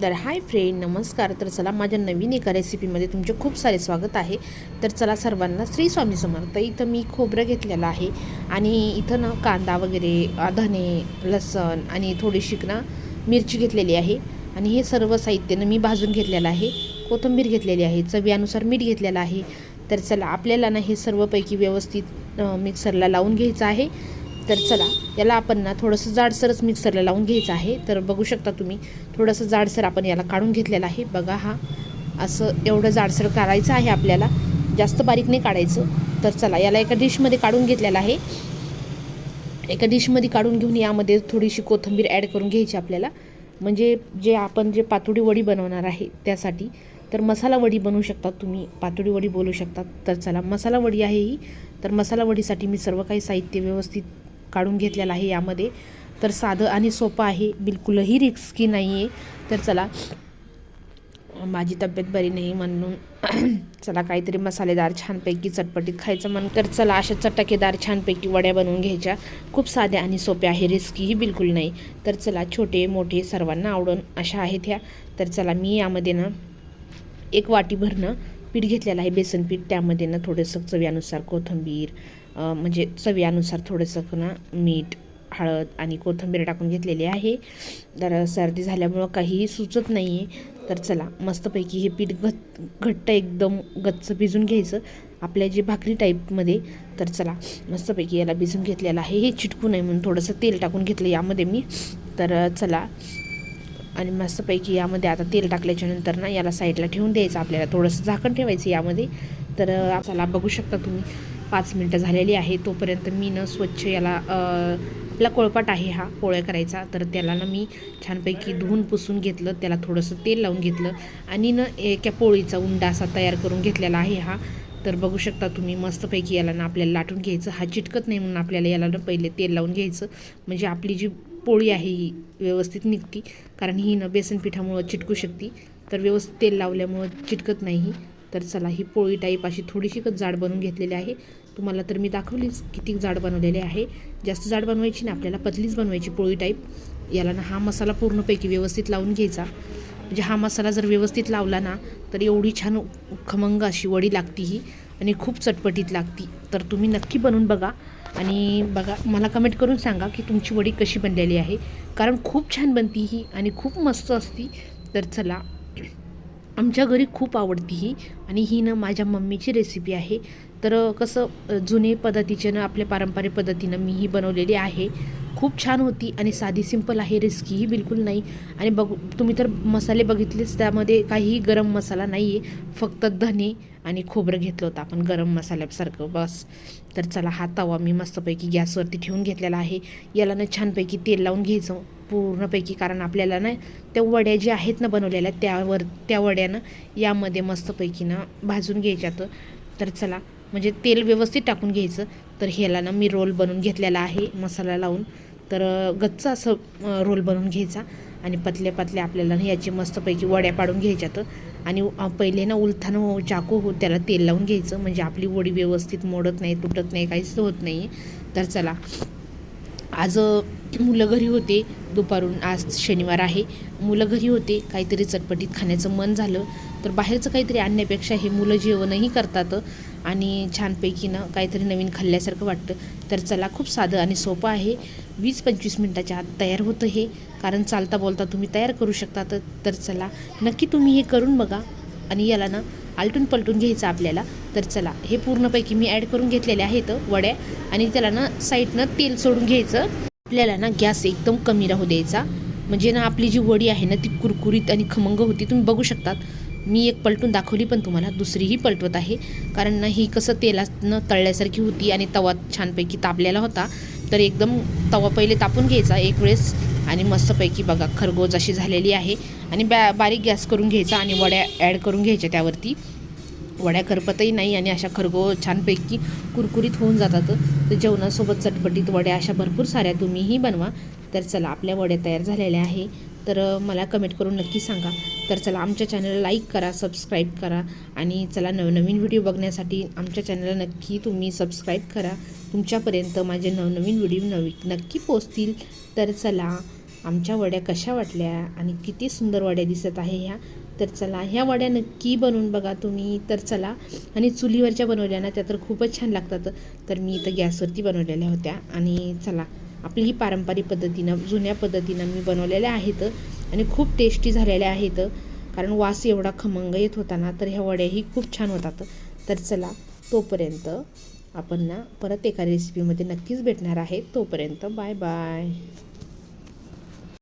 तर hi friend नमस्कार. तर चला माझ्या नवीन एका रेसिपीमध्ये तुमचे खूप सारे स्वागत आहे. तर चला सर्वांना श्री स्वामी समर्थ इथं मी खोबरं घेतलेलं आहे आणि इथं ना कांदा वगैरे धने लसण आणि थोडीशी ना मिरची घेतलेली आहे. आणि हे सर्व साहित्यानं मी भाजून घेतलेलं आहे. कोथिंबीर घेतलेली आहे चवीनुसार मीठ घेतलेलं आहे. तर चला आपल्याला ना हे सर्वपैकी व्यवस्थित मिक्सरला लावून घ्यायचं आहे. तर चला याला आपण ना थोडंसं जाडसरच मिक्सरला लावून घ्यायचं आहे. तर बघू शकता तुम्ही थोडंसं जाडसर आपण याला काढून घेतलेलं आहे. बघा हा असं एवढं जाडसर काढायचं आहे आपल्याला. जास्त बारीक नाही काढायचं. तर चला याला एका डिशमध्ये काढून घेतलेला आहे. एका डिशमध्ये काढून घेऊन यामध्ये थोडीशी कोथिंबीर ॲड करून घ्यायची आपल्याला. म्हणजे जे आपण जे पातोडी वडी बनवणार आहे त्यासाठी. तर मसाला वडी बनवू शकतात तुम्ही. पातोडी वडी बोलू शकतात तर चला मसाला वडी आहे ही. तर मसाला वडीसाठी मी सर्व काही साहित्य व्यवस्थित काढून घेतलेला आहे यामध्ये. तर साधं आणि सोपं आहे. बिलकुलही रिस्की नाही आहे तर चला माझी तब्येत बरी नाही म्हणून चला काहीतरी मसालेदार छानपैकी चटपटीत खायचं म्हण तर चला अशा चटकेदार छानपैकी वड्या बनवून घ्यायच्या. खूप साध्या आणि सोप्या आहे. रिस्कीही बिलकुल नाही. तर चला छोटे मोठे सर्वांना आवडून अशा आहेत ह्या. तर चला मी यामध्ये ना एक वाटी भरणं पीठ घेतलेलं आहे बेसन पीठ. त्यामध्ये ना थोडंसं चव्यानुसार कोथिंबीर म्हणजे चवीनुसार थोडंसं ना मीठ हळद आणि कोथिंबीर टाकून घेतलेली आहे. तर सर्दी झाल्यामुळं काहीही सुचत नाही आहे तर चला मस्तपैकी हे पीठ घट घट्ट एकदम गच्च भिजून घ्यायचं. आपल्या जे भाकरी टाईपमध्ये. तर चला मस्तपैकी याला भिजून घेतलेलं आहे. हे चिटकू नये म्हणून थोडंसं तेल टाकून घेतलं यामध्ये मी. तर चला आणि मस्तपैकी यामध्ये आता तेल टाकल्याच्यानंतर ना याला साईडला ठेवून द्यायचं. आपल्याला थोडंसं झाकण ठेवायचं यामध्ये. तर चला बघू शकता तुम्ही. पाच मिनटं झालेली आहे तोपर्यंत मी न स्वच्छ याला आपला कोळपाट आहे हा पोळ्या करायचा. तर त्याला ना मी छानपैकी धुवून पुसून घेतलं त्याला थोडंसं तेल लावून घेतलं आणि न एका पोळीचा उंडा असा तयार करून घेतलेला आहे हा. तर बघू शकता तुम्ही मस्तपैकी याला ना आपल्याला लाटून घ्यायचं. हा चिटकत नाही म्हणून आपल्याला याला ना पहिले तेल लावून घ्यायचं. म्हणजे आपली जी पोळी आहे ही व्यवस्थित निघती. कारण ही ना बेसन पिठामुळं चिटकू शकते. तर व्यवस्थित तेल लावल्यामुळं चिटकत नाही तर चला ही पोळी टाईप अशी थोडीशी जाड बनवून घेतलेली आहे. तुम्हाला तर मी दाखवलीच किती जाड बनवलेले आहे. जास्त जाड बनवायची ना आपल्याला पतलीच बनवायची पोळी टाईप याला ना हा मसाला पूर्णपैकी व्यवस्थित लावून घ्यायचा. म्हणजे हा मसाला जर व्यवस्थित लावला ना तर एवढी छान खमंग अशी वडी लागती ही आणि खूप चटपटीत लागती. तर तुम्ही नक्की बनवून बघा आणि बघा मला कमेंट करून सांगा की तुमची वडी कशी बनलेली आहे. कारण खूप छान बनती ही आणि खूप मस्त असती. तर चला आमच्या घरी खूप आवडती ही आणि ही ना माझ्या मम्मीची रेसिपी आहे. तर कसं जुने जुने पद्धतीच्यानं आपल्या पारंपरिक पद्धतीनं मी ही बनवलेली आहे. खूप छान होती आणि साधी सिंपल आहे रिस्कीही बिलकुल नाही. आणि बघू तुम्ही तर मसाले बघितलेच त्यामध्ये काहीही गरम मसाला नाही आहे फक्त धने आणि खोबरं घेतलं होतं आपण गरम मसाल्यासारखं बस. तर चला हा तवा मी मस्तपैकी गॅसवरती ठेवून घेतलेला आहे. याला ना छानपैकी तेल लावून घ्यायचं पूर्णपैकी कारण आपल्याला ना त्या वड्या ज्या आहेत ना बनवलेल्या त्यावर त्या वड्यानं यामध्ये मस्तपैकी ना भाजून घ्यायच्यात. तर चला म्हणजे तेल व्यवस्थित टाकून घ्यायचं. तर ह्याला ना मी रोल बनवून घेतलेला आहे मसाला लावून. तर गच्च असं रोल बनवून घ्यायचा. आणि पतल्या पतल्या आपल्याला ना याची मस्तपैकी वड्या पाडून घ्यायच्यात. आणि पहिले ना उलथानं चाकू हो त्याला तेल लावून घ्यायचं. म्हणजे आपली वडी व्यवस्थित मोडत नाही तुटत नाही काहीच होत नाही. तर चला आज मुलं घरी होते. दुपारून आज शनिवार आहे. मुलं घरी होते. काहीतरी चटपटीत खाण्याचं मन झालं. तर बाहेरचं काहीतरी आणण्यापेक्षा हे मुलं जेवणही करतात आणि छानपैकी ना काहीतरी नवीन खाल्ल्यासारखं वाटतं. तर चला खूप साधं आणि सोपं आहे. वीस पंचवीस मिनटाच्या आत तयार होतं हे. कारण चालता बोलता तुम्ही तयार करू शकता. तर चला नक्की तुम्ही हे करून बघा. आणि याला ना आलटून पलटून घ्यायचं आपल्याला. तर चला हे पूर्णपैकी मी ॲड करून घेतलेले आहेत वड्या आणि त्याला ना साईडनं तेल सोडून घ्यायचं. आपल्याला ना गॅस एकदम कमी राहू द्यायचा. म्हणजे ना आपली जी वडी आहे ना ती कुरकुरीत आणि खमंग होती तुम्ही बघू शकतात. मी एक पलटून दाखवली पण तुम्हाला दुसरीही पलटवत आहे. कारण ना ही कसं तेलानं तळल्यासारखी होती आणि तवा छानपैकी तापलेला होता. तर एकदम तवा पहिले तापून घ्यायचा. एक वेळेस आणि मस्तपैकी बघा खरगोज अशी झालेली आहे. आणि बॅ बारीक गॅस करून घ्यायचा आणि वड्या ॲड करून घ्यायच्या त्यावरती. वड्या करपतही नाही आणि अशा खरगो छानपैकी कुरकुरीत होऊन जातात. तर जेवणासोबत चटपटीत वड्या अशा भरपूर साऱ्या तुम्हीही बनवा. तर चला आपल्या वड्या तयार झालेल्या आहे. तर मला कमेंट करून नक्की सांगा. तर चला आमच्या चॅनलला लाईक करा सबस्क्राईब करा. आणि चला नवनवीन व्हिडिओ बघण्यासाठी आमच्या चॅनलला नक्की तुम्ही सबस्क्राईब करा. तुमच्यापर्यंत माझे नवनवीन व्हिडिओ नवी नक्की पोचतील तर चला आमच्या वड्या कशा वाटल्या आणि किती सुंदर वड्या दिसत आहे ह्या? तर चला ह्या वड्या नक्की बनवून बघा तुम्ही. तर चला आणि चुलीवरच्या बनवल्या ना त्या तर खूपच छान लागतात. तर मी इथं गॅसवरती बनवलेल्या होत्या. आणि चला आपली ही पारंपरिक पद्धतीनं जुन्या पद्धतीनं मी बनवलेल्या आहेत आणि खूप टेस्टी झालेल्या आहेत. कारण वास एवढा खमंग येत होता ना तर ह्या वड्याही खूप छान होतात. तर चला तोपर्यंत आपण ना परत एका रेसिपीमध्ये नक्कीच भेटणार आहे. तोपर्यंत बाय बाय